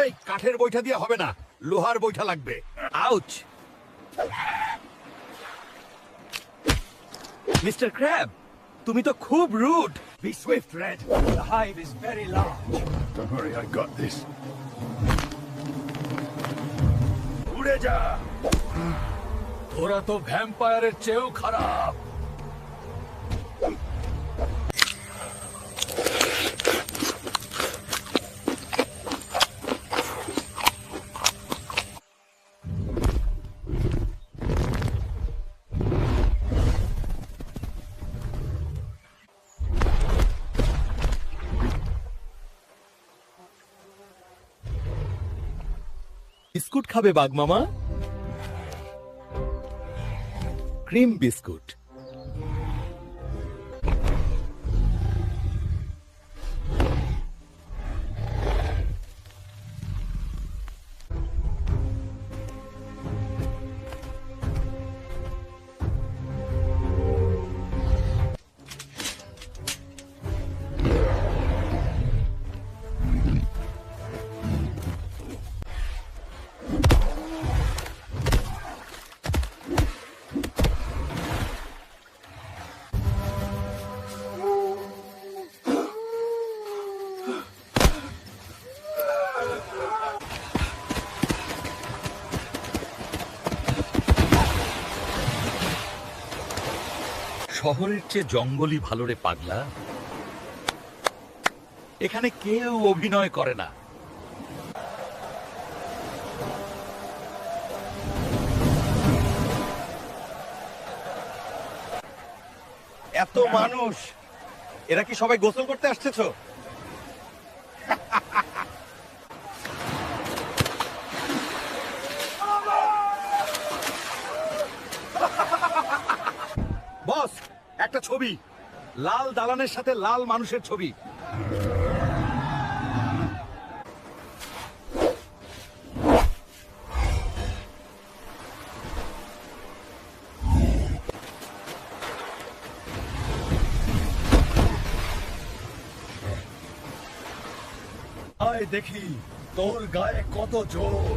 এই কাঠের বৈঠা দিয়ে হবে না লোহার বৈঠা লাগবে। আউচ। মিস্টার ক্র্যাব তুমি তো খুব rude. Be swift raid the hive is very large Don't worry, I got this. উড়ে যা। ওরা তো ভ্যাম্পায়ারের চেয়েও খারাপ। বিস্কুট খাবে বাঘ মামা ক্রিম বিস্কুট। শহরের চেয়ে জঙ্গলই ভালো রে পাগলা। এখানে কেউ অভিনয় করে না। এত মানুষ, এরা কি সবাই গোসল করতে আসতেছ ছবি। লাল দালানের সাথে লাল মানুষের ছবি। দেখি তোর গায়ে কত জোর।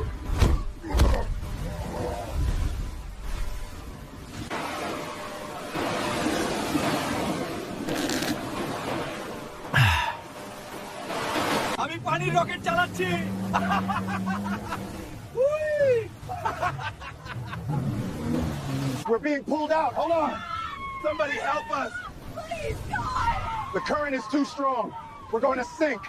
আমি পানির রকেট চালাচ্ছি We're being pulled out. Hold on. Somebody help us! The current is too strong. We're going to sink.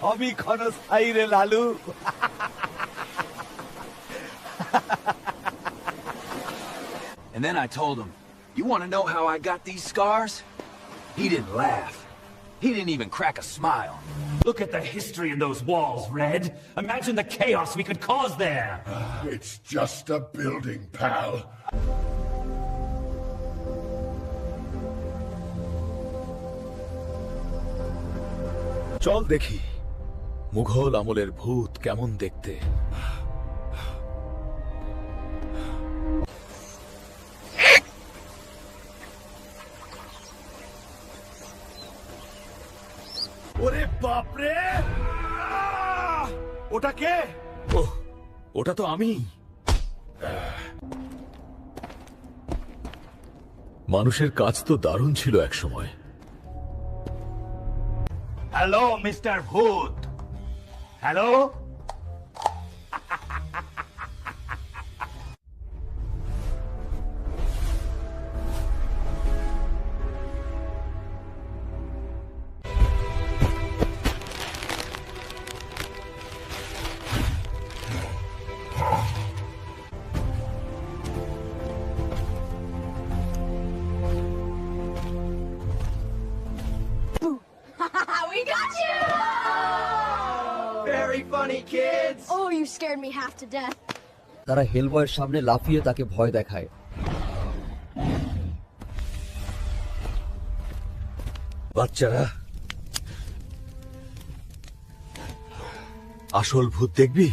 সবই ক্ষণস্থায়ী রে Lalu And then I told him, You want to know how I got these scars? He didn't laugh. He didn't even crack a smile. Look at the history in those walls, Red. Imagine the chaos we could cause there. It's just a building, pal. চল দেখি মুঘল আমলের ভূত কেমন দেখতে? ওরে বাপরে! ওটা কে? ওটা তো আমি। মানুষের কাজ তো দারুণ ছিল এক সময় হ্যালো মিস্টার ভূত। Hello you scared me half to death. তারা হেলবয়ের সামনে লাফিয়ে তাকে ভয় দেখায় বাচ্চারা, আসল ভূত দেখবি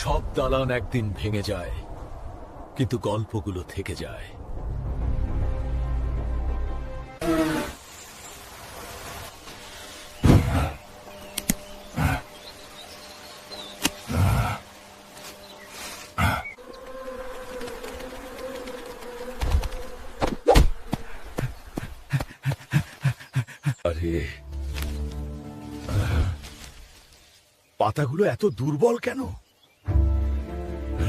সব দালান একদিন ভেঙে যায় কিন্তু গল্পগুলো থেকে যায়। আরে পাতাগুলো এত দুর্বল কেন?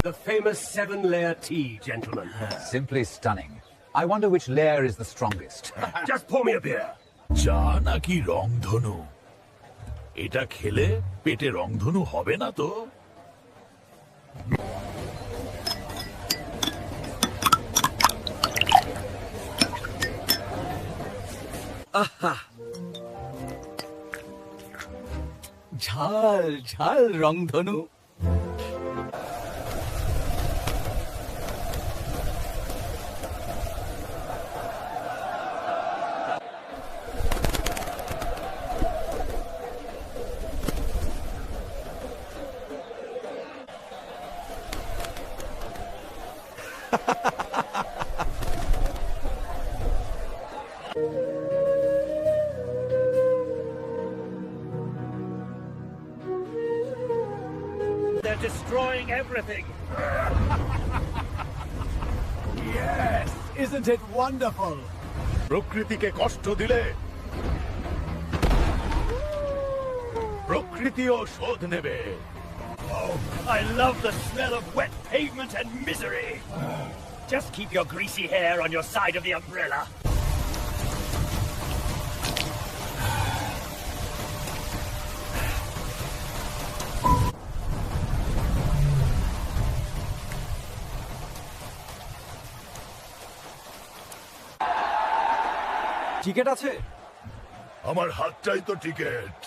The famous seven layer tea, gentlemen. Simply stunning. I wonder which layer is the strongest. Just pour me a beer. চা নাকি রংধনু এটা খেলে পেটে রংধনু হবে না তো ঝাল ঝাল রংধনু destroying everything. Isn't it wonderful? প্রকৃতিকে কষ্ট দিলে প্রকৃতিও শোধ নেবে I love the smell of wet pavement and misery. Just keep your greasy hair on your side of the umbrella. Ticket আছে? আমার হাতটাই তো টিকেট।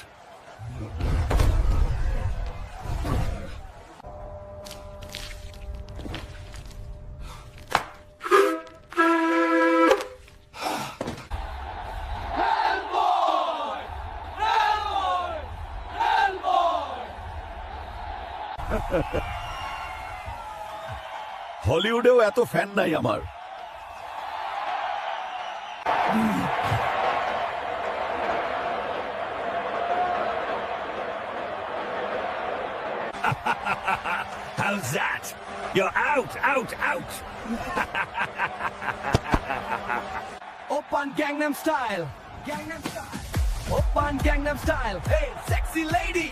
হলিউডেও এত ফ্যান নাই আমার। that? You're out, out, out. Open Gangnam Style Gangnam Style Open Gangnam Style Hey sexy lady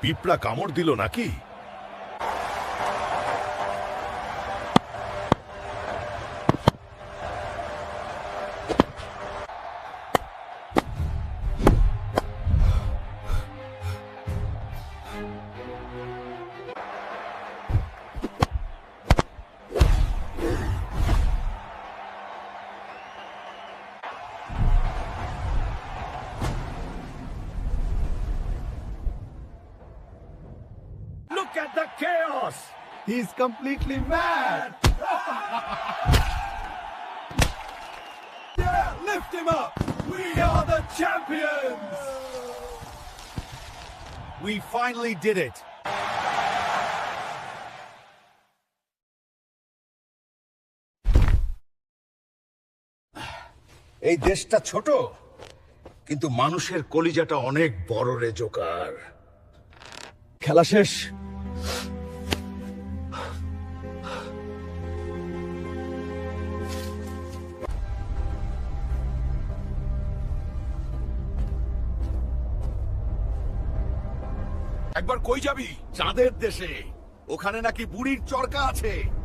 পিঁপড়া কামড় দিল নাকি chaos! He's completely mad! yeah, lift him up! We are the champions! We finally did it! এই দেশটা ছোট কিন্তু মানুষের কলিজাটা অনেক বড় রে জোকার খেলা শেষ একবার কই যাবি? চাঁদের দেশে। ওখানে নাকি বুড়ির চরকা আছে।